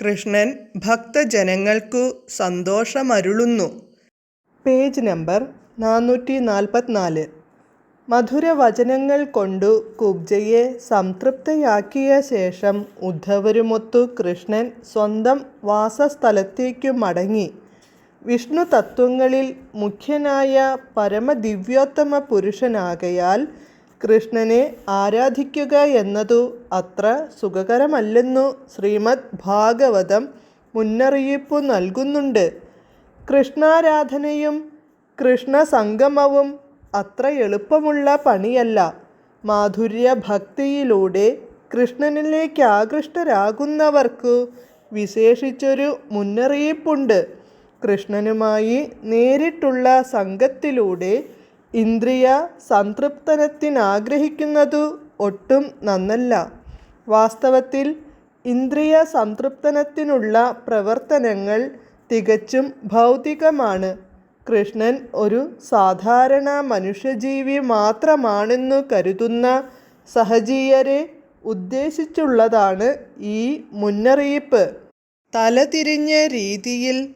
കൃഷ്ണൻ ഭക്തജനങ്ങൾക്കു സന്തോഷമരുളുന്നു. Page number നാനൂറ്റി നാൽപ്പത്തിനാല് മധുരവചനങ്ങൾ കൊണ്ടു കുബ്ജയെ സംതൃപ്തയാക്കിയ ശേഷം ഉദ്ധവരുമൊത്തു കൃഷ്ണൻ സ്വന്തം വാസസ്ഥലത്തേക്കു മടങ്ങി. വിഷ്ണു തത്വങ്ങളിൽ മുഖ്യനായ പരമദിവ്യോത്തമ പുരുഷനാകയാൽ കൃഷ്ണനെ ആരാധിക്കുക എന്നതു അത്ര സുഖകരമല്ലെന്നു ശ്രീമദ് ഭാഗവതം മുന്നറിയിപ്പു നൽകുന്നുണ്ട്. കൃഷ്ണാരാധനയും കൃഷ്ണസംഗമവും അത്ര എളുപ്പമുള്ള പണിയല്ല. മാധുര്യ ഭക്തിയിലൂടെ കൃഷ്ണനിലേക്ക് ആകൃഷ്ടരാകുന്നവർക്കു വിശേഷിച്ചൊരു മുന്നറിയിപ്പുണ്ട്. കൃഷ്ണനുമായി നേരിട്ടുള്ള സംഘത്തിലൂടെ ഇന്ദ്രിയ സംതൃപ്തനത്തിനാഗ്രഹിക്കുന്നതു ഒട്ടും നന്നല്ല. വാസ്തവത്തിൽ ഇന്ദ്രിയ സംതൃപ്തനത്തിനുള്ള പ്രവർത്തനങ്ങൾ തികച്ചും ഭൗതികമാണ്. കൃഷ്ണൻ ഒരു സാധാരണ മനുഷ്യജീവി മാത്രമാണെന്നു കരുതുന്ന സഹജീയരെ ഉദ്ദേശിച്ചുള്ളതാണ് ഈ മുന്നറിയിപ്പ്. തലതിരിഞ്ഞ രീതിയിൽ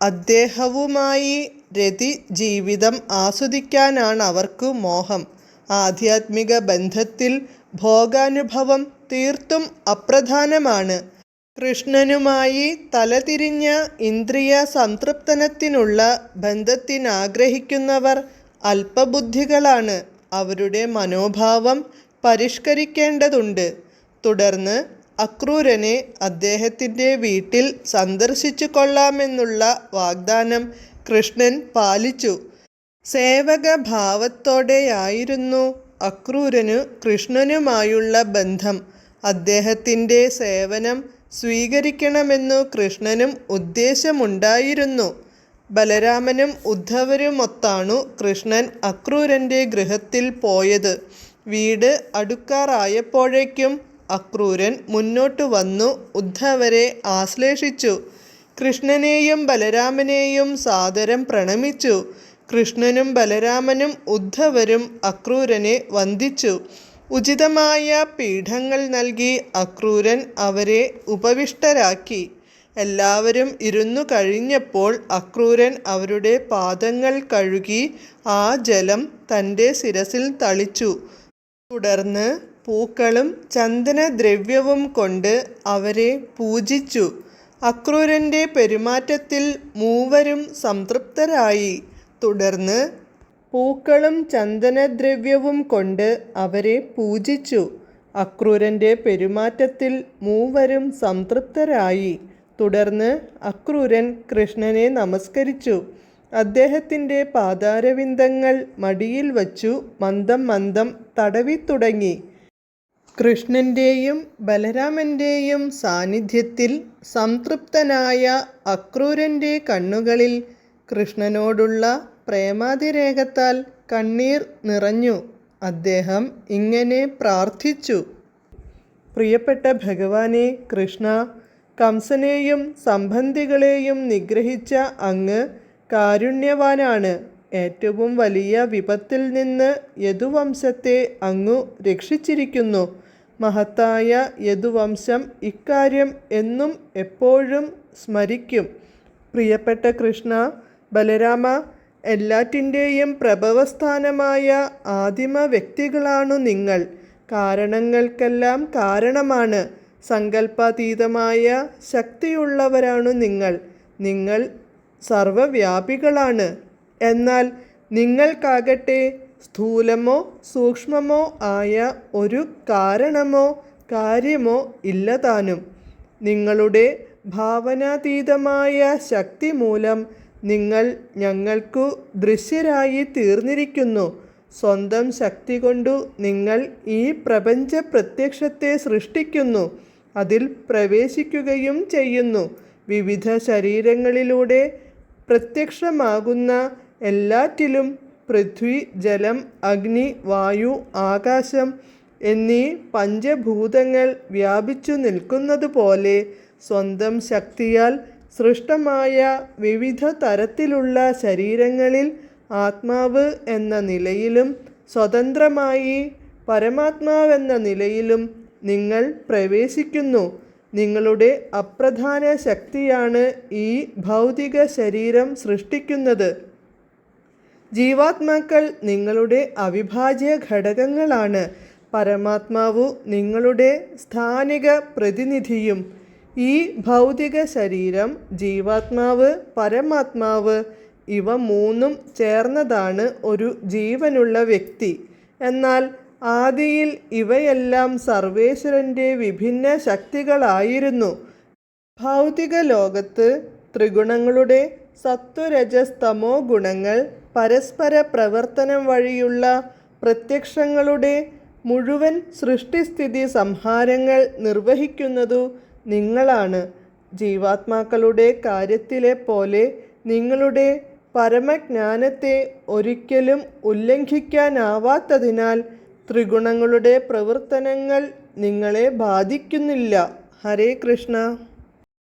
അദ്ദേഹവുമായി രതി ജീവിതം ആസ്വദിക്കാനാണ് അവർക്ക് മോഹം. ആധ്യാത്മിക ബന്ധത്തിൽ ഭോഗാനുഭവം തീർത്തും അപ്രധാനമാണ്. കൃഷ്ണനുമായി തലതിരിഞ്ഞ ഇന്ദ്രിയ സംതൃപ്തനത്തിനുള്ള ബന്ധത്തിനാഗ്രഹിക്കുന്നവർ അല്പബുദ്ധികളാണ്. അവരുടെ മനോഭാവം പരിഷ്കരിക്കേണ്ടതുണ്ട്. തുടർന്ന് അക്രൂരനെ അദ്ദേഹത്തിന്റെ വീട്ടിൽ സന്ദർശിച്ചു കൊള്ളാമെന്നുള്ള വാഗ്ദാനം കൃഷ്ണൻ പാലിച്ചു. സേവകഭാവത്തോടെയായിരുന്നു അക്രൂരനു കൃഷ്ണനുമായുള്ള ബന്ധം. അദ്ദേഹത്തിന്റെ സേവനം സ്വീകരിക്കണമെന്നു കൃഷ്ണനും ഉദ്ദേശമുണ്ടായിരുന്നു. ബലരാമനും ഉദ്ധവരുമൊത്താണു കൃഷ്ണൻ അക്രൂരന്റെ ഗൃഹത്തിൽ പോയത്. വീട് അടുക്കാറായപ്പോഴേക്കും അക്രൂരൻ മുന്നോട്ട് വന്നു ഉദ്ധവരെ ആശ്ലേഷിച്ചു. കൃഷ്ണനെയും ബലരാമനെയും സാദരം പ്രണമിച്ചു. കൃഷ്ണനും ബലരാമനും ഉദ്ധവരും അക്രൂരനെ വന്ദിച്ചു. ഉചിതമായ പീഠങ്ങൾ നൽകി അക്രൂരൻ അവരെ ഉപവിഷ്ടരാക്കി. എല്ലാവരും ഇരുന്നു കഴിഞ്ഞപ്പോൾ അക്രൂരൻ അവരുടെ പാദങ്ങൾ കഴുകി ആ ജലം തന്റെ ശിരസിൽ തളിച്ചു. തുടർന്ന് പൂക്കളും ചന്ദനദ്രവ്യവും കൊണ്ട് അവരെ പൂജിച്ചു. അക്രൂരന്റെ പെരുമാറ്റത്തിൽ മൂവരും സംതൃപ്തരായി. തുടർന്ന് പൂക്കളും ചന്ദനദ്രവ്യവും കൊണ്ട് അവരെ പൂജിച്ചു. അക്രൂരന്റെ പെരുമാറ്റത്തിൽ മൂവരും സംതൃപ്തരായി. തുടർന്ന് അക്രൂരൻ കൃഷ്ണനെ നമസ്കരിച്ചു. അദ്ദേഹത്തിന്റെ പാതാരവിന്ദങ്ങൾ മടിയിൽ വച്ചു. മന്ദം മന്ദം തടവിത്തുടങ്ങി. കൃഷ്ണന്റെയും ബലരാമന്റെയും സാന്നിധ്യത്തിൽ സംതൃപ്തനായ അക്രൂരന്റെ കണ്ണുകളിൽ കൃഷ്ണനോടുള്ള പ്രേമാതിരേകത്താൽ കണ്ണീർ നിറഞ്ഞു. അദ്ദേഹം ഇങ്ങനെ പ്രാർത്ഥിച്ചു. പ്രിയപ്പെട്ട ഭഗവാനെ കൃഷ്ണ കംസനെയും സംബന്ധികളെയും നിഗ്രഹിച്ച അങ്ങ് കാരുണ്യവാനാണ്. ഏറ്റവും വലിയ വിപത്തിൽ നിന്ന് യദുവംശത്തെ അങ്ങു രക്ഷിച്ചിരിക്കുന്നു. മഹത്തായ യദുവംശം ഇക്കാര്യം എന്നും എപ്പോഴും സ്മരിക്കും. പ്രിയപ്പെട്ട കൃഷ്ണ ബലരാമ എല്ലാറ്റിന്റെയും പ്രഭവസ്ഥാനമായ ആദിമ വ്യക്തികളാണു നിങ്ങൾ. കാരണങ്ങൾക്കെല്ലാം കാരണമാണ്. സങ്കല്പാതീതമായ ശക്തിയുള്ളവരാണു നിങ്ങൾ. നിങ്ങൾ സർവവ്യാപികളാണ്. എന്നാൽ നിങ്ങൾക്കാകട്ടെ സ്ഥൂലമോ സൂക്ഷ്മമോ ആയ ഒരു കാരണമോ കാര്യമോ ഇല്ലതാനും. നിങ്ങളുടെ ഭാവനാതീതമായ ശക്തി മൂലം നിങ്ങൾ ഞങ്ങൾക്കു ദൃശ്യരായി തീർന്നിരിക്കുന്നു. സ്വന്തം ശക്തി കൊണ്ടു നിങ്ങൾ ഈ പ്രപഞ്ച പ്രത്യക്ഷത്തെ സൃഷ്ടിക്കുന്നു. അതിൽ പ്രവേശിക്കുകയും ചെയ്യുന്നു. വിവിധ ശരീരങ്ങളിലൂടെ പ്രത്യക്ഷമാകുന്ന എല്ലാറ്റിലും പൃഥ്വി ജലം അഗ്നി വായു ആകാശം എന്നീ പഞ്ചഭൂതങ്ങൾ വ്യാപിച്ചു നിൽക്കുന്നതുപോലെ സ്വന്തം ശക്തിയാൽ സൃഷ്ടമായ വിവിധ തരത്തിലുള്ള ശരീരങ്ങളിൽ ആത്മാവ് എന്ന നിലയിലും സ്വതന്ത്രമായി പരമാത്മാവെന്ന നിലയിലും നിങ്ങൾ പ്രവേശിക്കുന്നു. നിങ്ങളുടെ അപ്രധാന ശക്തിയാണ് ഈ ഭൗതിക ശരീരം സൃഷ്ടിക്കുന്നത്. ജീവാത്മാക്കൾ നിങ്ങളുടെ അവിഭാജ്യ ഘടകങ്ങളാണ്. പരമാത്മാവു നിങ്ങളുടെ സ്ഥാനിക പ്രതിനിധിയും. ഈ ഭൗതിക ശരീരം ജീവാത്മാവ് പരമാത്മാവ് ഇവ മൂന്നും ചേർന്നതാണ് ഒരു ജീവനുള്ള വ്യക്തി. എന്നാൽ ആദിയിൽ ഇവയെല്ലാം സർവേശ്വരന്റെ വിഭിന്ന ശക്തികളായിരുന്നു. ഭൗതിക ലോകത്ത് ത്രിഗുണങ്ങളുടെ സത്വരജസ്തമോ ഗുണങ്ങൾ പരസ്പര പ്രവർത്തനം വഴിയുള്ള പ്രത്യക്ഷങ്ങളുടെ മുഴുവൻ സൃഷ്ടിസ്ഥിതി സംഹാരങ്ങൾ നിർവഹിക്കുന്നതു നിങ്ങളാണ്. ജീവാത്മാക്കളുടെ കാര്യത്തിലെ പോലെ നിങ്ങളുടെ പരമജ്ഞാനത്തെ ഒരിക്കലും ഉല്ലംഘിക്കാനാവാത്തതിനാൽ ത്രിഗുണങ്ങളുടെ പ്രവർത്തനങ്ങൾ നിങ്ങളെ ബാധിക്കുന്നില്ല. ഹരേ കൃഷ്ണ.